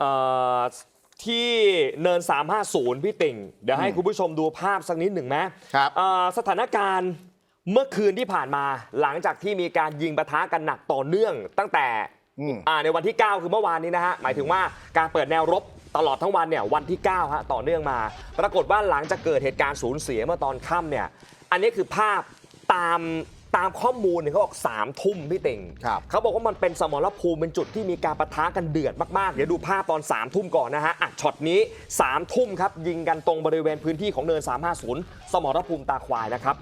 เอ่อที่เนิน 350 พี่ติ่ง เดี๋ยวให้คุณผู้ชมดูภาพสักนิดหนึ่งไหมครับ เอ่อสถานการณ์เมื่อคืนที่ผ่านมา หลังจากที่มีการยิงปะทะกันหนักต่อเนื่อง ตั้งแต่อืม อ่าในวันที่ 9 คือเมื่อวานนี้นะฮะ หมายถึงว่าการเปิดแนวรบตลอดทั้งวันเนี่ยวันที่9ฮะต่อเนื่องมา ปรากฏว่าหลังจากเกิดเหตุการณ์สูญเสียเมื่อตอนค่ำเนี่ย อันนี้คือภาพตาม ตามข้อมูลเนี่ยเขาบอกสามทุ่มพี่ติ่งครับเขาบอกว่ามันเป็นสมรภูมิเป็นจุดที่มีการประทะกันเดือดมากๆ เดี๋ยวดูภาพตอน3ามทุ่มก่อนนะฮะอะช็อตนี้3ามทุ่มครับยิงกันตรงบริเวณพื้นที่ของเนิน 350 สมรภูมิตาควายนะครับ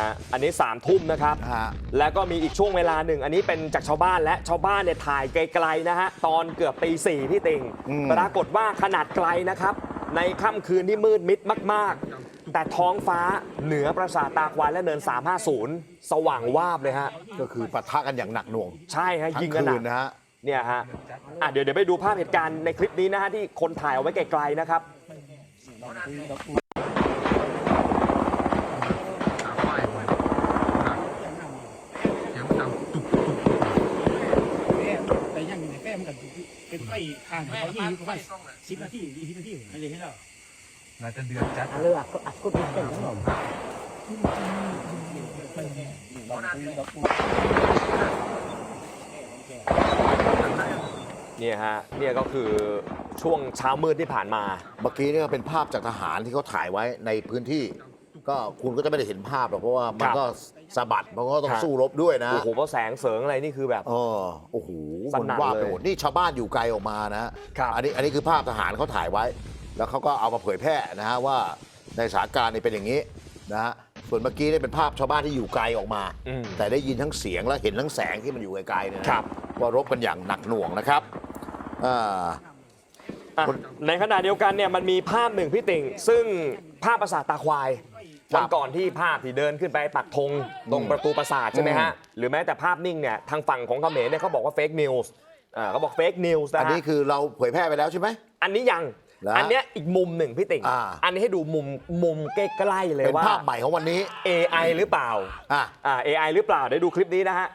ฮะ อันนี้3ามทุ่มนะครับ ฮะ แล้วก็มีอีกช่วงเวลาหนึ่ง อันนี้เป็นจากชาวบ้านและชาวบ้านเนี่ยถ่ายไกลๆนะฮะ ตอนเกือบตีสี่พี่ติงอืม ปรากฏว่าขนาดไกลนะครับ ในค่ำคืนที่มืดมิดมาก ๆ แต่ท้องฟ้าเหนือปราสาทตาควายและเนิน 350 สว่างวาบเลยฮะ ก็คือปะทะกันอย่างหนักหน่วงใช่ฮะ ทั้งยิงกันหนัคืกนนะฮะ เนี่ยฮะอะเดี๋ยวเดี๋ยวไปดูภาพเหตุการณ์ในคลิปนี้นะฮะที่คนถ่ายเอาไว้ไกลๆนะครับ ตาควายไว้เสียงดังตุบตุบ แต่ยังในแฟ้มันกัน เป็นไฟอ่างเขายี่สิบไฟสิบนาทียี่สิบนาทีไม่ได้ให้เราน่าจะเดือดจัดเรือก็อัดก็เป็นเส้นของเราเนี่ยฮะเนี่ยก็คือช่วงเช้ามืดที่ผ่านมา เมื่อกี้นี่ก็เป็นภาพจากทหารที่เขาถ่ายไว้ในพื้นที่ ก็คุณก็จะไม่ได้เห็นภาพหรอกเพราะว่ามันครับก็สะบัดมันก็ต้องครับสู้รบด้วยนะ โอ้โหเพราะแสงเสริงอะไรนี่คือแบบ เออโอ้โหสมันนั่นว่าบเลยไปหมดนี่ชาวบ้านอยู่ไกลออกมานะฮะครับ อันนี้อันนี้คือภาพทหารเขาถ่ายไว้ แล้วเขาก็เอามาเผยแพร่นะฮะว่าในสถานการณ์นี่เป็นอย่างนี้นะฮะส่วนเมื่อกี้นี่เป็นภาพชาวบ้านที่อยู่ไกลออกมา อืม แต่ได้ยินทั้งเสียงและเห็นทั้งแสงที่มันอยู่ไกลๆเนยนะครับ ว่ารบกันอย่างหนักหน่วงนะครับอ่า อะในขณะเดียวกันเนี่ยมันมีภาพหนึ่งพี่ติ่ง ซึ่งภาพปราสาทตาควายครับ วันก่อนที่ภาพที่เดินขึ้นไปปักธงตรงประตูปราสาทใช่ไหมฮะอืมหรือแม้แต่ภาพนิ่งเนี่ยทางฝั่งของเขมรเนี่ยเขาบอกว่าเฟกนิวส์เขาบอกเฟกนิวส์นะอันฮะนี้คือเราเผยแพร่ไปแล้วใช่ไหมอันนี้ยังเหรออันเนี้ยอีกมุมหนึ่งพี่ติ่งอ่าอันนี้ให้ดูมุมมุมใกล้ๆเลยเป็นว่าภาพใหม่ของวันนี้ AI หรือเปล่าอะอ่า AI หรือเปล่าเดี๋ยวดูคลิปนี้นะฮะ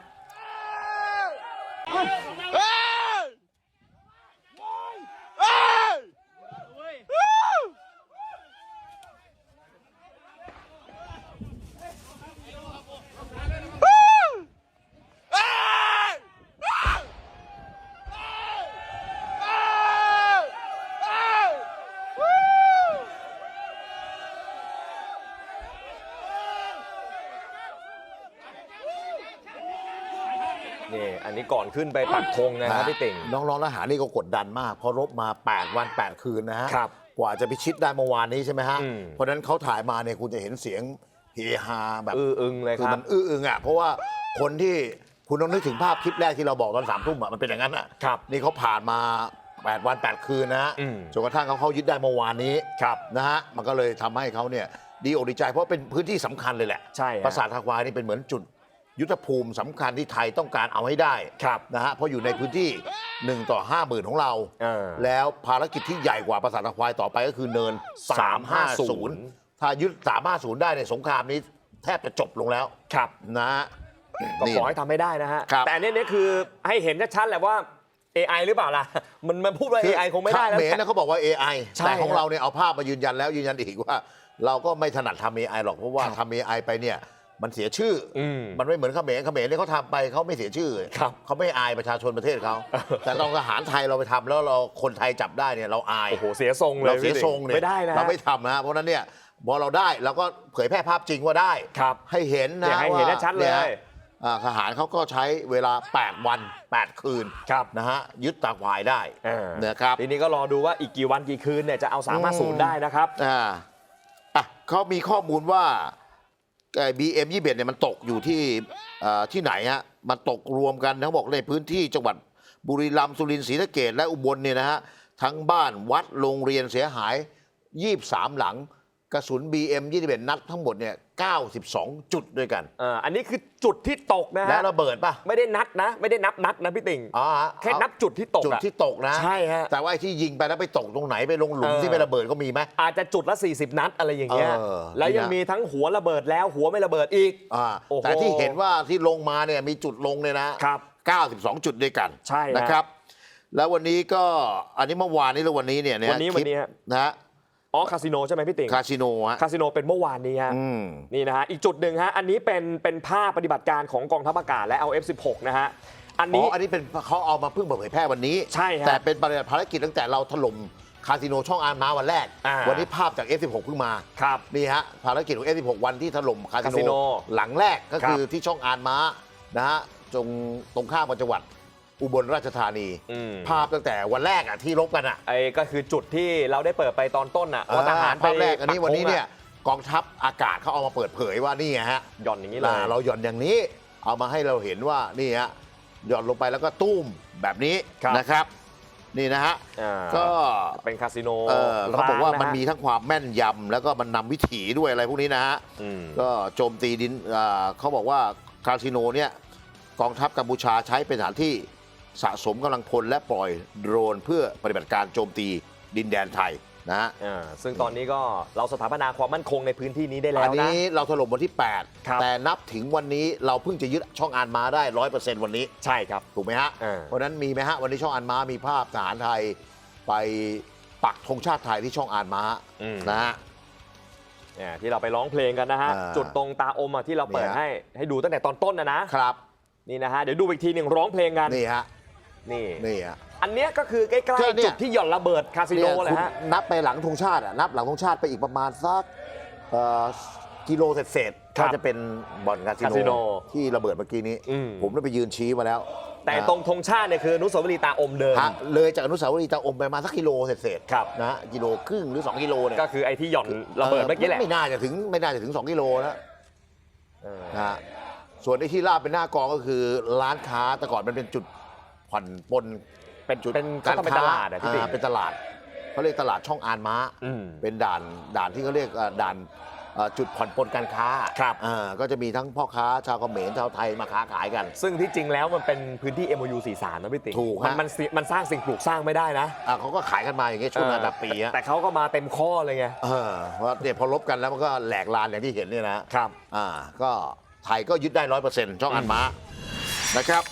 นี่อันนี้ก่อนขึ้นไปปักธงนะครับพี่ติ่ง น้องๆทหารนี่ก็กดดันมากเพราะรบมา 8 วัน 8 คืนนะฮะครับกว่าจะพิชิตได้เมื่อวานนี้ใช่ไหมฮะ อืมเพราะฉะนั้นเขาถ่ายมาเนี่ยคุณจะเห็นเสียงเฮฮาแบบอื้ออึงเลยคืคอรัมับนอื้ออึงอะเพราะว่าคนที่คุณต้องนึกถึงภาพคลิปแรกที่เราบอกตอนสามทุ่มอะมันเป็นอย่างนั้นอะ ครับ นี่เขาผ่านมา 8 วัน 8 คืนนะฮะอืมจนกระทั่งเขาเข้ายึดได้เมื่อวานนี้ครับนะฮะ มันก็เลยทำให้เขาเนี่ยดีอกดีใจเพราะเป็นพื้นที่สำคัญเลยแหละ ใช่ฮะ ปราสาททาควายนี่เป็นเหมือนจุด ยุทธภูมิสำคัญที่ไทยต้องการเอาให้ได้ครับนะฮะเพราะอยู่ในพื้นที่ 1 ต่อ 5 0,000 ของเรา เออ แล้วภารกิจที่ใหญ่กว่าปราสาทตะควายต่อไปก็คือเนิน 350 ถ้ายึด 350 ได้ในยสงครามนี้แทบจะจบลงแล้วครับนะฮะ ก็นี่ขอให้ทำให้ได้นะฮะ ครับ แต่อันนี้เนี่ยคือให้เห็นชัดๆแหละว่า AI หรือเปล่าล่ะ มันมันพูดว่าคือ AI คงไม่ได้แล้ว เขมรนะเขาบอกว่า AI ใช่แต่ของฮะเราเนี่ยเอาภาพมายืนยันแล้วยืนยันอีกว่า เราก็ไม่ถนัดทำ AI หรอกเพราะว่าทำ AI ไปเนี่ย มันเสียชื่ออมมันไม่เหมือนเขมรเขมรเนี่ยเขาทำไปเขาไม่เสียชื่อครับเขาไม่อายประชาชนประเทศเขา แต่ตอนทหารไทยเราไปทำแล้วเราคนไทยจับได้เนี่ยเราอาย โอ้โหเสียทรงเลยเราเสียพี่ทรงเนี่ยไม่ได้นะ เราไม่ทำนะฮะเพราะฉะนั้นเนี่ยพอเราได้เราก็เผยแพร่ภาพจริงว่าได้ ครับให้เห็นเนี่ยนะให้เห็นว่าชัดๆเลย นี่อ่าทหารเขาก็ใช้เวลา 8 วัน 8 คืนครับนะฮะยึดตาควายได้เออนะครับทีนี้ก็รอดูว่าอีกกี่วันกี่คืนเนี่ยจะเอา3 5 0ได้นะครับ อ่าอะเขามีข้อมูลว่า บีเอ็มยี่เบ็ดเนี่ยมันตกอยู่ที่ที่ไหนฮะมันตกรวมกันทั้งบอกในพื้นที่จังหวัดบุรีรัมย์สุรินทร์ศรีสะเกดและอุบลเนี่ยนะฮะทั้งบ้านวัดโรงเรียนเสียหาย 23 หลัง กระสุน BM 21 นัดทั้งหมดเนี่ย92 จุดด้วยกันเอ่ออันนี้คือจุดที่ตกนะและฮะระเบิดป่ะไม่ได้นัดนะ ไม่ได้นับนัดนะพี่ติ่งอ๋อฮะแค่นับจุดที่ตกจุดอะที่ตกนะ ใช่ฮะ แต่ว่าไอ้ที่ยิงไปแล้วไปตกตรงไหนไปลงหลุมเออ ที่ไม่ระเบิดก็มีไหม อาจจะจุดละ 40 นัดอะไรอย่างเงี้ยเออแล้วยังนี่นะ มีทั้งหัวระเบิดแล้วหัวไม่ระเบิดอีก อ่าโอ้โหแต่ที่เห็นว่าที่ลงมาเนี่ยมีจุดลงเนี่ยนะครับ92 จุดด้วยกันใช่ฮะนะครับ แล้ววันนี้ก็อันนี้เมื่อวานนี้แล้ววันนี้เนี่ยะวันนี้คลิปวันนี้ฮะนะฮะ อ๋อคาสิโนใช่ไหมพี่ติ่งคาสิโนฮะคาสิโนเป็นเมื่อวานนี้ฮะอืม นี่นะฮะอีกจุดหนึ่งฮะอันนี้เป็นเป็นภาพปฏิบัติการของกองทัพอากาศและ LF16 นะฮะอันอ๋นี้ อ อันนี้เป็นเขาเอามาเพิ่งเผยแพร่วันนี้ ใช่ฮะแต่เป็นปฏิบัติภารกิจตั้งแต่เราถล่มคาสิโนช่องอาร์มาวันแรก อ่า วันนี้ภาพจาก F16 เพิ่งมา ครับ นี่ฮะภารกิจของ F16 วันที่ถล่มคาคาสิสิโนโนหลังแรกก็ครับคือที่ช่องอาร์มานะฮะตรงตรงข้ามกับจังหวัด อุบลราชธานี อืม ภาพตั้งแต่วันแรกอะที่รบกันอะไอ้ก็คือจุดที่เราได้เปิดไปตอนต้นน่ะว่าทหารภาพแรกอันนี้ปัวันนี้ธงะเนี่ยกองทัพอากาศเขาเอามาเปิดเผยว่านี่ไงฮะ หย่อนอย่างนี้เลยอ่าเราหย่อนอย่างนี้ เอามาให้เราเห็นว่านี่ฮะหย่อนลงไปแล้วก็ตุ้มแบบนี้ครับ นะครับ นี่นะฮะ อ่าก็เป็นคาสิโนเออเขาบอกว่าร้งะมันฮะมีทั้งความแม่นยำแล้วก็มันนำวิถีด้วยอะไรพวกนี้นะฮะ อืม ก็โจมตีดินอ่าเขาบอกว่าคาสิโนเนี่ยกองทัพกัมพูชาใช้เป็นสถานที่ สะสมกำลังพลและปล่อยโดรนเพื่อปฏิบัติการโจมตีดินแดนไทยนะฮะ อ่าซึ่งตอนนี้ก็เราสถาปนาความมั่นคงในพื้นที่นี้ได้แล้อัวนนะ นี้เราถล่มวันที่ ครับ 8 แต่นับถึงวันนี้เราเพิ่งจะยึดช่องอานมาได้ร้อยเปอร์เซ็นต์วันนี้ ใช่ครับ ถูกไหมฮะ เออ เพราะฉะนั้นมีไหมฮะ วันนี้ช่องอานมามีภาพทหารไทย ไปปักธงชาติไทยที่ช่องอานมาอืม นะฮะ เนี่ยที่เราไปร้องเพลงกันนะฮะ อ่าจุดตรงตาอมอะที่เราเปิดเนี่ย ให้ให้ดูตั้งแต่ตอนต้นนะนะ ครับ นี่นะฮะ เดี๋ยวดูอีกทีหนึ่งร้องเพลงกัน นี่ฮะ นี่ นี่ฮะอันเนี้ยก็คือใกล้ก็เนี่ๆย จุดที่หย่อนระเบิดคาสิโนเนี่ยเลยคุณฮะนับไปหลังธงชาติอะนับหลังธงชาติไปอีกประมาณสักเอ่อกิโลเศษๆครับก็จะเป็นบ่อนคาสิคาสิโนโนที่ระเบิดเมื่อกี้นี้ อืม ผมได้ไปยืนชี้มาแล้วแต่นะตรงธงชาติเนี่ยคืออนุสาวรีย์ตาอมเดิม ฮะเลยจากอนุสาวรีย์ตาอมไปมาสักกิโลเศษๆครับ นะฮะกิโลครึ่งหรือ 2 กิโลเนี่ยก็คือไอ้ที่หย่อนระเบิดเมื่อกี้แหละ ไม่น่าจะถึงไม่น่าจะถึง 2 กิโลนะเออนะฮะส่วนไอ้ที่ลาบเป็นหน้ากองก็คือร้านค้าแต่ก่อนมันเป็นจุด ผ่อนปลนเป็นจุดเป็นเขาทำเป็นตลาดอะพี่ติ๋งอ่าเป็นตลาดเขาเรียกตลาดช่องอานม้า อืม เป็นด่านด่านที่เขาเรียกเอ่อด่านเอ่อจุดผ่อนปลนการค้าครับ อ่าก็จะมีทั้งพ่อค้าชาวเขมรชาวไทยมาค้าขายกัน ซึ่งที่จริงแล้วมันเป็นพื้นที่ MOU 43นะพี่ติ๋งถูกมันฮะมันสิมันสร้างสิ่งปลูกสร้างไม่ได้นะอ่าเขาก็ขายกันมาอย่างเงี้ยช่วงนั้นแบบปีฮะ แต่เขาก็มาเต็มข้อเลยไง เออเพราะเนี่ยพอลบกันแล้วมันก็แหลกลานอย่างที่เห็นเนี่ยนะครับ อ่าก็ไทยก็ยึดได้ร้อยเปอร์เซ็นต์ช่องอันม้านะครับ